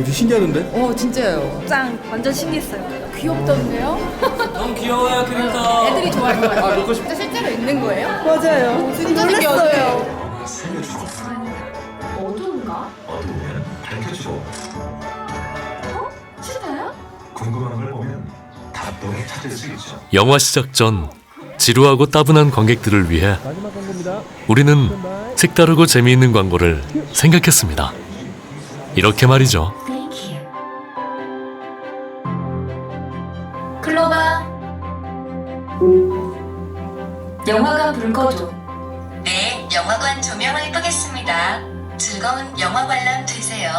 어디 신기하던데? 어 진짜요. 짱 완전 신기했어요. 귀엽던데요? 너무 귀여워요 캐릭터. 애들이 좋아할 것 같아요. 아 먹고 싶. 진짜 실제로 있는 거예요? 맞아요. 진짜 놀랐어요. 어두운가? 어두우면 밝혀주고 싫어요? 궁금한 걸 보면 답변을 찾을 수 있죠. 영화 시작 전 지루하고 따분한 관객들을 위해 우리는 색다르고 재미있는 광고를 생각했습니다. 이렇게 말이죠. 클로바. 영화관 불 꺼줘. 네, 영화관 조명을 끄겠습니다. 즐거운 영화 관람 되세요.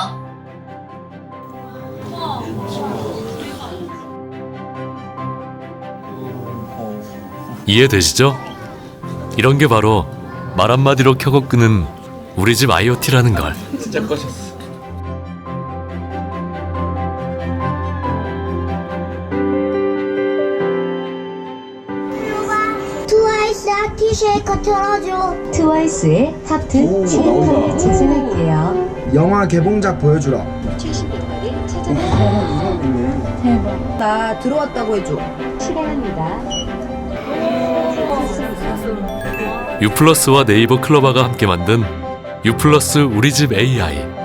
이해되시죠? 이런 게 바로 말 한마디로 켜고 끄는 우리 집 IoT라는 걸. 진짜 꺼졌어. 트와이스 아티쉐이커 틀어줘 트와이스의 하트 오, 나온다. 재생할게요. 영화 개봉작 보여주라. 최신 영화를 찾아라. 나 들어왔다고 해줘. 실행합니다. 유플러스와 네이버 클로바가 함께 만든 유플러스 우리 집 AI.